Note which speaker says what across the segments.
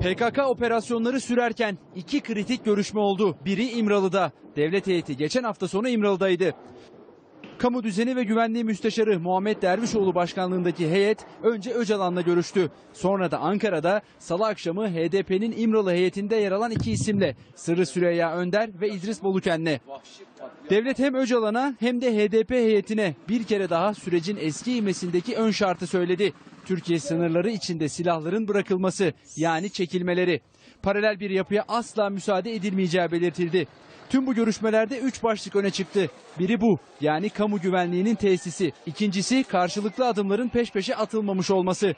Speaker 1: PKK operasyonları sürerken iki kritik görüşme oldu. Biri İmralı'da. Devlet heyeti geçen hafta sonu İmralı'daydı. Kamu Düzeni ve Güvenliği Müsteşarı Muhammed Dervişoğlu başkanlığındaki heyet önce Öcalan'la görüştü. Sonra da Ankara'da salı akşamı HDP'nin İmralı heyetinde yer alan iki isimle Sırrı Süreyya Önder ve İdris Boluken'le. Devlet hem Öcalan'a hem de HDP heyetine bir kere daha sürecin eski imesindeki ön şartı söyledi. Türkiye sınırları içinde silahların bırakılması yani çekilmeleri. Paralel bir yapıya asla müsaade edilmeyeceği belirtildi. Tüm bu görüşmelerde üç başlık öne çıktı. Biri bu yani kamu güvenliğinin tesisi. İkincisi karşılıklı adımların peş peşe atılmamış olması.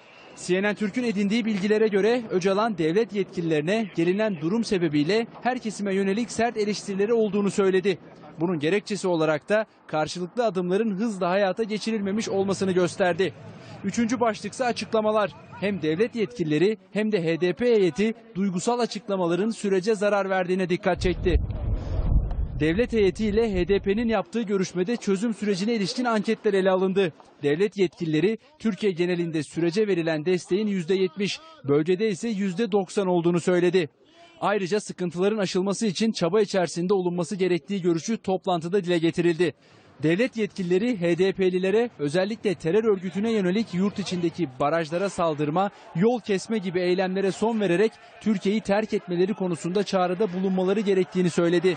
Speaker 1: CNN Türk'ün edindiği bilgilere göre Öcalan devlet yetkililerine gelinen durum sebebiyle her kesime yönelik sert eleştirileri olduğunu söyledi. Bunun gerekçesi olarak da karşılıklı adımların hızla hayata geçirilmemiş olmasını gösterdi. Üçüncü başlıksa açıklamalar. Hem devlet yetkilileri hem de HDP heyeti duygusal açıklamaların sürece zarar verdiğine dikkat çekti. Devlet heyetiyle HDP'nin yaptığı görüşmede çözüm sürecine ilişkin anketler ele alındı. Devlet yetkilileri Türkiye genelinde sürece verilen desteğin %70, bölgede ise %90 olduğunu söyledi. Ayrıca sıkıntıların aşılması için çaba içerisinde olunması gerektiği görüşü toplantıda dile getirildi. Devlet yetkilileri HDP'lilere özellikle terör örgütüne yönelik yurt içindeki barajlara saldırma, yol kesme gibi eylemlere son vererek Türkiye'yi terk etmeleri konusunda çağrıda bulunmaları gerektiğini söyledi.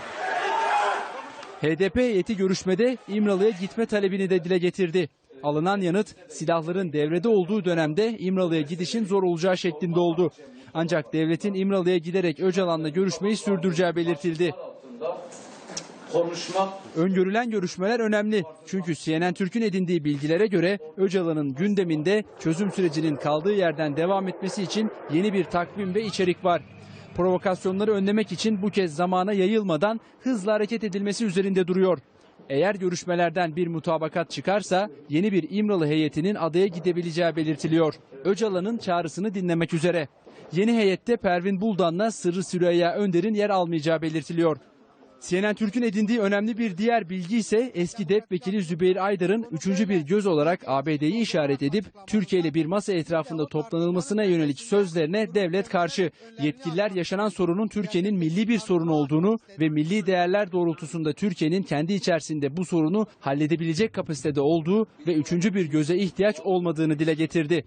Speaker 1: HDP heyeti görüşmede İmralı'ya gitme talebini de dile getirdi. Alınan yanıt silahların devrede olduğu dönemde İmralı'ya gidişin zor olacağı şeklinde oldu. Ancak devletin İmralı'ya giderek Öcalan'la görüşmeyi sürdüreceği belirtildi.
Speaker 2: konuşmak
Speaker 1: Öngörülen görüşmeler önemli. Çünkü CNN Türk'ün edindiği bilgilere göre Öcalan'ın gündeminde çözüm sürecinin kaldığı yerden devam etmesi için yeni bir takvim ve içerik var. Provokasyonları önlemek için bu kez zamana yayılmadan hızla hareket edilmesi üzerinde duruyor. Eğer görüşmelerden bir mutabakat çıkarsa yeni bir İmralı heyetinin adaya gidebileceği belirtiliyor. Öcalan'ın çağrısını dinlemek üzere. Yeni heyette Pervin Buldan'la Sırrı Süreyya Önder'in yer almayacağı belirtiliyor. CNN Türk'ün edindiği önemli bir diğer bilgi ise eski DEP vekili Zübeyir Aydar'ın üçüncü bir göz olarak ABD'yi işaret edip Türkiye ile bir masa etrafında toplanılmasına yönelik sözlerine devlet karşı. Yetkililer yaşanan sorunun Türkiye'nin milli bir sorun olduğunu ve milli değerler doğrultusunda Türkiye'nin kendi içerisinde bu sorunu halledebilecek kapasitede olduğu ve üçüncü bir göze ihtiyaç olmadığını dile getirdi.